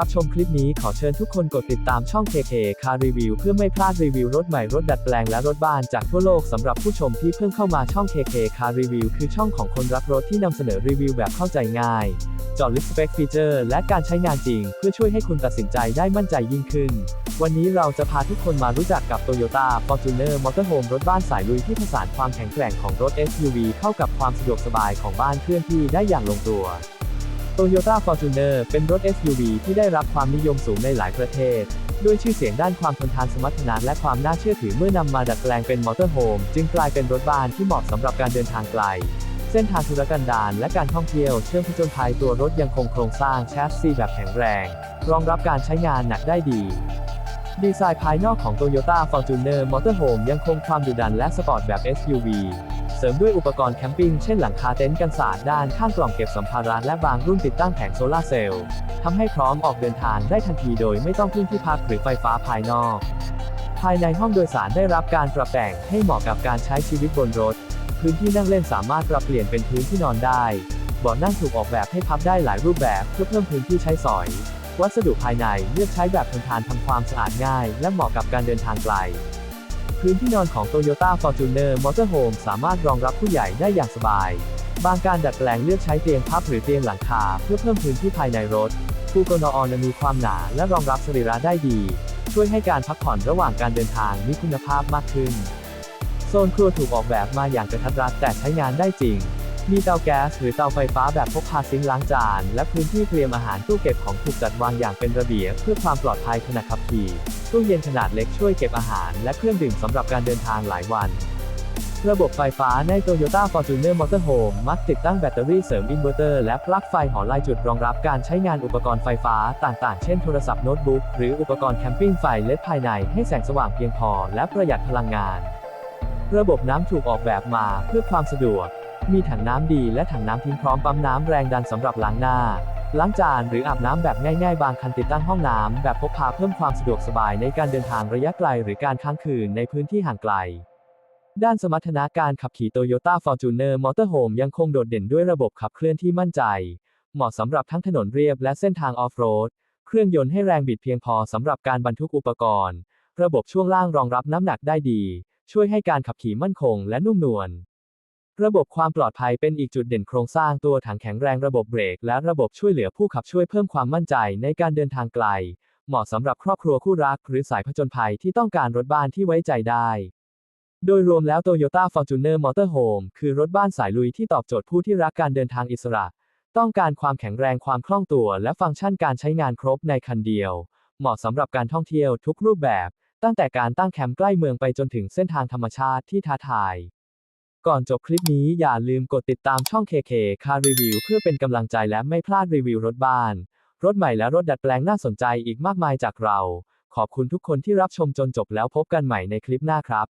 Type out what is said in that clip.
รับชมคลิปนี้ขอเชิญทุกคนกดติดตามช่อง KK Car Review เพื่อไม่พลาดรีวิวรถใหม่รถดัดแปลงและรถบ้านจากทั่วโลกสำหรับผู้ชมที่เพิ่งเข้ามาช่อง KK Car Review คือช่องของคนรักรถที่นำเสนอรีวิวแบบเข้าใจง่ายจาะลึกสเปคฟีเจอร์และการใช้งานจริง เพื่อช่วยให้คุณตัดสินใจได้มั่นใจยิ่งขึ้น วันนี้เราจะพาทุกคนมารู้จักกับ Toyota Fortuner Motorhome รถบ้านสายลุยที่ผสานความแข็งแกร่งของรถ SUV เข้ากับความสะดวกสบายของบ้านเคลื่อนที่ได้อย่างลงตัว Toyota Fortuner เป็นรถ SUV ที่ได้รับความนิยมสูงในหลายประเทศ ด้วยชื่อเสียงด้านความทนทานสมรรถนะและความน่าเชื่อถือเมื่อนำมาดัดแปลงเป็นมอเตอร์โฮมจึงกลายเป็นรถบ้านที่เหมาะสำหรับการเดินทางไกล เส้นทางธุรกันดารและการท่องเที่ยวเชื่อมผจญภัยตัวรถยังคงโครงสร้างแชสซีแบบแข็งแรง รองรับการใช้งานหนักได้ดีดีไซน์ภายนอกของ Toyota Fortuner Motorhome ยังคงความดุดันและสปอร์ตแบบ SUV เสริมด้วยอุปกรณ์แคมปิ้งเช่นหลังคาเต็นท์กันสาดด้านข้างกล่องเก็บสัมภาระและบางรุ่นติดตั้งแผงโซลาร์เซลล์ทำให้พร้อมออกเดินทางได้ทันทีโดยไม่ต้องพึ่งที่พักหรือไฟฟ้าภายนอก ภายในห้องโดยสารได้รับการปรับแต่งให้เหมาะกับการใช้ชีวิตบนรถ พื้นที่นั่งเล่นสามารถปรับเปลี่ยนเป็นพื้นที่นอนได้เบาะนั่งถูกออกแบบให้พับได้หลายรูปแบบเพื่อเพิ่มพื้นที่ใช้สอย วัสดุภายในเลือกใช้แบบทนทานทำความสะอาดง่าย และเหมาะกับการเดินทางไกล พื้นที่นอนของ Toyota Fortuner Motorhome สามารถรองรับผู้ใหญ่ได้อย่างสบาย บางการดัดแปลงเลือกใช้เตียงพับหรือเตียงหลังคา เพื่อเพิ่มพื้นที่ภายในรถฟูกนออนมีความหนาและรองรับสรีระได้ดี ช่วยให้การพักผ่อนระหว่างการเดินทางมีคุณภาพมากขึ้น โซนครัวถูกออกแบบมาอย่างกระทัดรัดแต่ใช้งานได้จริง มีเตาแก๊สหรือเตาไฟฟ้าแบบพกพาซิงค์ล้างจาน และพื้นที่เตรียมอาหารตู้เก็บของถูกจัดวางอย่างเป็นระเบียบเพื่อความปลอดภัยขณะขับขี่ตู้เย็นขนาดเล็กช่วยเก็บอาหาร และเครื่องดื่มสำหรับการเดินทางหลายวัน ระบบไฟฟ้าใน Toyota Fortuner Motorhome มักติดตั้งแบตเตอรี่เสริมอินเวอร์เตอร์และปลั๊กไฟหอลายจุดรองรับการใช้งานอุปกรณ์ไฟฟ้าต่างๆ เช่นโทรศัพท์โน้ตบุ๊กหรืออุปกรณ์แคมปิ้งไฟเลดภายในให้แสงสว่างเพียงพอ และประหยัดพลังงาน ระบบน้ำถูกออกแบบมาเพื่อความสะดวก มีถังน้ำดีและถังน้ำทิ้งพร้อมปั๊มน้ำแรงดันสำหรับล้างหน้า ล้างจานหรืออาบน้ำแบบง่ายๆ บางคันติดตั้งห้องน้ำแบบพกพาเพิ่มความสะดวกสบายในการเดินทางระยะไกลหรือการค้างคืนในพื้นที่ห่างไกล ด้านสมรรถนะการขับขี่ Toyota Fortuner Motorhome ยังคงโดดเด่นด้วยระบบขับเคลื่อนที่มั่นใจ เหมาะสำหรับทั้งถนนเรียบและเส้นทางออฟโรด เครื่องยนต์ให้แรงบิดเพียงพอสำหรับการบรรทุกอุปกรณ์ ระบบช่วงล่างรองรับน้ำหนักได้ดี ช่วยให้การขับขี่มั่นคงและนุ่มนวล ระบบความปลอดภัยเป็นอีกจุดเด่นโครงสร้างตัวถังแข็งแรงระบบเบรก และระบบช่วยเหลือผู้ขับช่วยเพิ่มความมั่นใจในการเดินทางไกล เหมาะสำหรับครอบครัวคู่รักหรือสายผจญภัยที่ต้องการรถบ้านที่ไว้ใจได้ โดยรวมแล้ว Toyota Fortuner Motorhome คือรถบ้านสายลุยที่ตอบโจทย์ผู้ที่รักการเดินทางอิสระ ต้องการความแข็งแรงความคล่องตัว และฟังก์ชันการใช้งานครบในคันเดียว เหมาะสำหรับการท่องเที่ยวทุกรูปแบบ ตั้งแต่การตั้งแคมป์ใกล้เมืองไปจนถึงเส้นทางธรรมชาติที่ท้าทาย ก่อนจบคลิปนี้อย่าลืมกดติดตามช่อง KK Car Review เพื่อเป็นกำลังใจและไม่พลาดรีวิวรถบ้าน รถใหม่และรถดัดแปลงน่าสนใจอีกมากมายจากเรา ขอบคุณทุกคนที่รับชมจนจบแล้วพบกันใหม่ในคลิปหน้าครับ